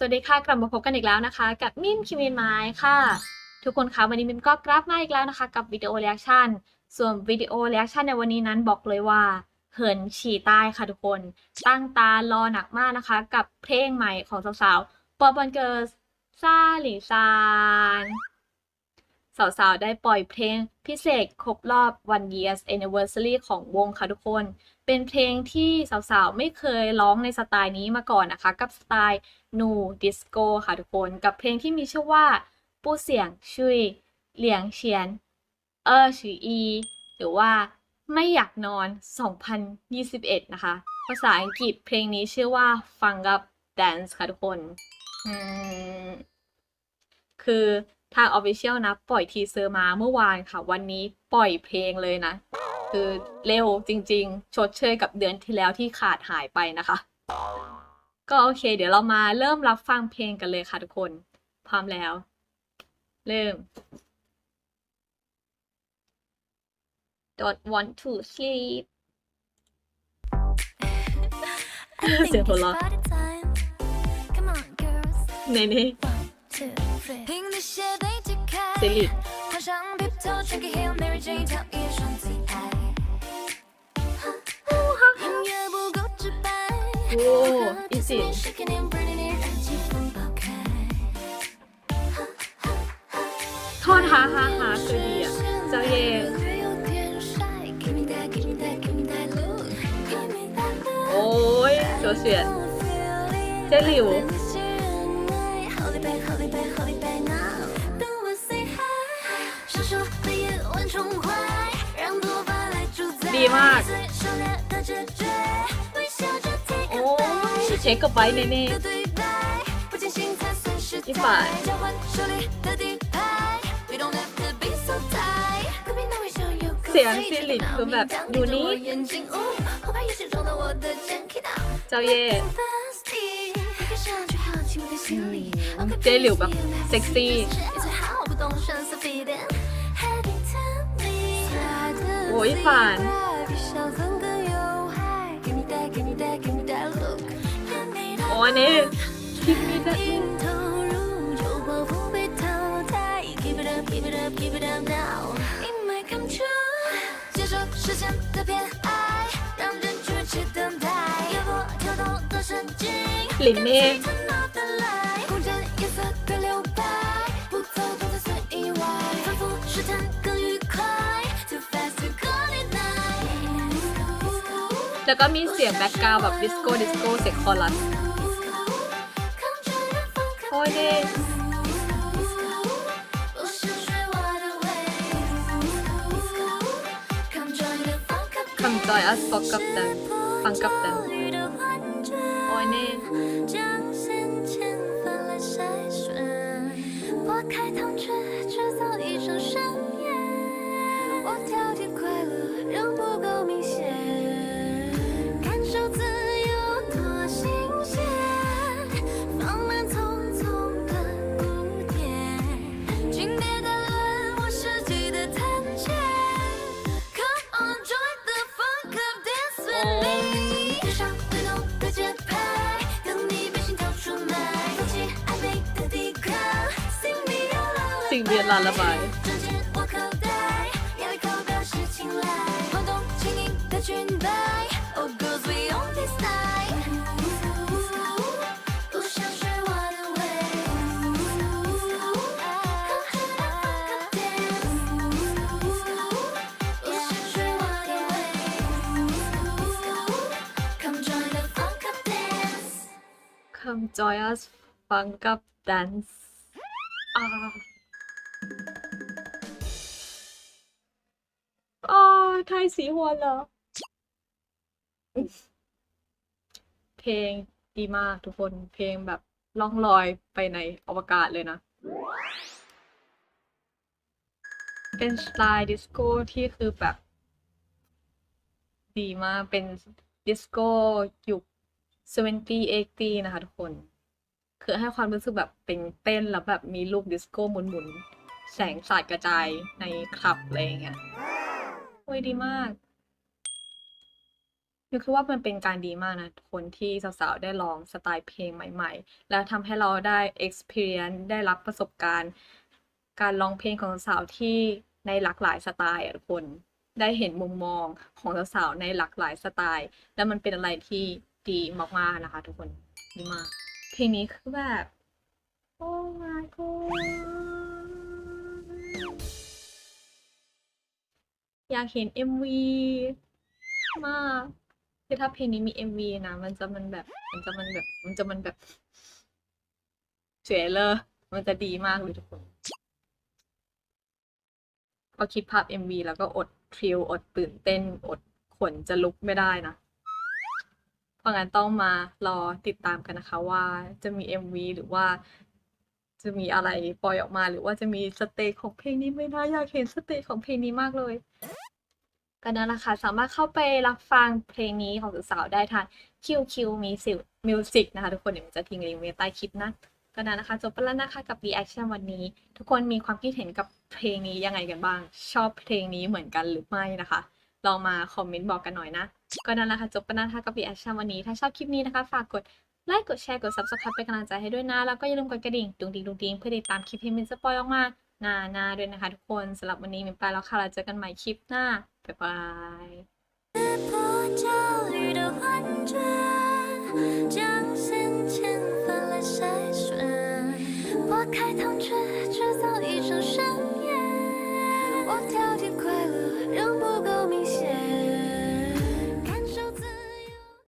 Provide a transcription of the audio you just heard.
สวัสดีค่ะ กลับมาพบกันอีกแล้วนะคะ กับมิมคิมินไม้ค่ะ ทุกคนคะวันนี้มิมก็กลับมาอีกแล้วนะคะ กับวิดีโอเรีแอคชั่นส่วนวิดีโอเรีแอคชั่นในวันนี้นั้นบอกเลยว่า เหินฉี่ใต้ค่ะทุกคน ตั้งตารอหนักมากนะคะ กับเพลงใหม่ของสาวๆปอปอนเกิร์ลซาหลิซาน สาวๆ ได้ปล่อยเพลงพิเศษครบรอบ one years anniversary ของวงค่ะทุกคน เป็นเพลงที่สาวๆ ไม่เคยร้องในสไตล์นี้มาก่อนนะคะ กับสไตล์นูดิสโก้ค่ะทุกคน กับเพลงที่มีชื่อว่า ปู้เสียงชุยเหลียงเฉียน เออชืออี หรือว่าไม่อยากนอน 2021 นะคะ ภาษาอังกฤษเพลงนี้ชื่อว่าฟังกับ Dance ค่ะทุกคน คือ ทาง Official นะ ปล่อยทีเซอร์มาเมื่อวานค่ะ วันนี้ปล่อยเพลงเลยนะ คือเร็วจริงๆ ชดเชยกับเดือนที่แล้วที่ขาดหายไปนะคะ ก็โอเค เดี๋ยวเรามาเริ่มรับฟังเพลงกันเลยค่ะทุกคน พร้อมแล้ว เริ่ม don't want to sleep เสียงหัวเราะในนี้เซ ริต 换上 Pip Toe，穿个 Hail Mary 这一条也双最爱。音乐不够直白，โอ้ 第 อี 四 สิ 面是个年 Pretty 你让气氛爆开。 ท่อนฮ่าฮ่าฮ่าคือดีอ่ะ เจ้าเย่ 有点帅，Give me that, give me that, give me that look, give me that look。 โอ้ยโจเสียน เจหลิว Hold it back, hold it back, hold it back now。等我 say hi，闪烁的夜晚宠坏，让多巴来主宰。 ดีมาก 最狩猎的直觉，微笑着 take โอ้ a ยเช็คกับไว้เน่ 的对白，不经心才算是一百交换手里的底牌。We don't have to be so tight。隔壁那位小友 ๆเสียงซิลิตคือแบบดูนี้ 眼睛，哦，后排也是撞到我的肩，K 到。 เจ้าเย่ 看上去好轻的心理， เจหลิวแบบเซ็กซี่ โอ้ยฝัน โอ้อันนี้คิดมีแต่ 投入就报复被淘汰，Keep it up, keep it up, keep it up now. It might come true，接受时间的偏爱，让人去去等待，越过跳动的神经。 ลิแล้วก็มีเสียงแบ็กกราวแบบดิสโก้ดิสโก้เสียงคอรัสโอ้ยเด็กคำจอยอัสฟอกกับตันฟังกับตัน 将先前翻来筛选，拨开糖圈。Sing me a lullaby. Come join us, funk up dance. Ah. โอ้ยไทยสีหัวเหรอ เพลงดีมากทุกคน เพลงแบบล่องลอยไปในอวกาศเลยนะ เป็นสไตล์ดิสโก้ที่คือแบบ ดีมาก เป็นดิสโก้ยุค70 80 นะคะทุกคน คือให้ความรู้สึกแบบเป็นเต้นแล้วแบบมีลูกดิสโก้หมุนๆ แสงสาดกระจายในคลับอะไรอย่างเงี้ย โอ้ยดีมากมิวคิดว่ามันเป็นการดีมากนะคนที่สาวๆ ได้ลองสไตล์เพลงใหม่ๆ แล้วทำให้เราได้ experience ได้รับประสบการณ์ การร้องเพลงของสาวๆที่ในหลากหลายสไตล์อะทุกคนได้เห็นมุมมองของสาวๆในหลากหลายสไตล์ แล้วมันเป็นอะไรที่ดีมากๆนะคะ ทุกคนดีมากเพลงนี้คือแบบโอ้ my god อยากเห็น MV มากคือถ้าเพลงนี้มี MV นะ มันจะมันแบบ มันจะมันแบบ มันจะมันแบบสวยเลยมันจะดีมากเลยทุกคนพอคิดภาพ MV แล้วก็อดทริลอดตื่นเต้น อดขนจะลุกไม่ได้นะ เพราะงั้นต้องมารอติดตามกันนะคะว่าจะมี MV หรือว่าจะมีอะไรปล่อยออกมาหรือว่าจะมีสเตจของเพลงนี้ไหมนะอยากเห็นสเตจของเพลงนี้มากเลย ก็นั่นแหละค่ะ สามารถเข้าไปรับฟังเพลงนี้ของสาวๆได้ทาง QQ Music Music นะคะ ทุกคนเดี๋ยวมันจะทิ้งลิงก์ไว้ใต้คลิปนะก็นั่นนะคะ จบไปแล้วนะคะกับ reaction วันนี้ ทุกคนมีความคิดเห็นกับเพลงนี้ยังไงกันบ้าง ชอบเพลงนี้เหมือนกันหรือไม่นะคะ ลองมาคอมเมนต์บอกกันหน่อยนะ ก็นั่นแหละค่ะ จบไปแล้วนะคะกับ reaction วันนี้ ถ้าชอบคลิปนี้นะคะ ฝากกดไลค์กดแชร์กด subscribe เป็นกำลังใจให้ด้วยนะ แล้วก็อย่าลืมกดกระดิ่งดุงดิงดุงดิงเพื่อติดตามคลิปที่มินสปอยออกมาหน้าหน้าด้วยนะคะ ทุกคนสำหรับวันนี้มินไปแล้วค่ะเราเจอกันใหม่คลิปหน้า 拜拜。直开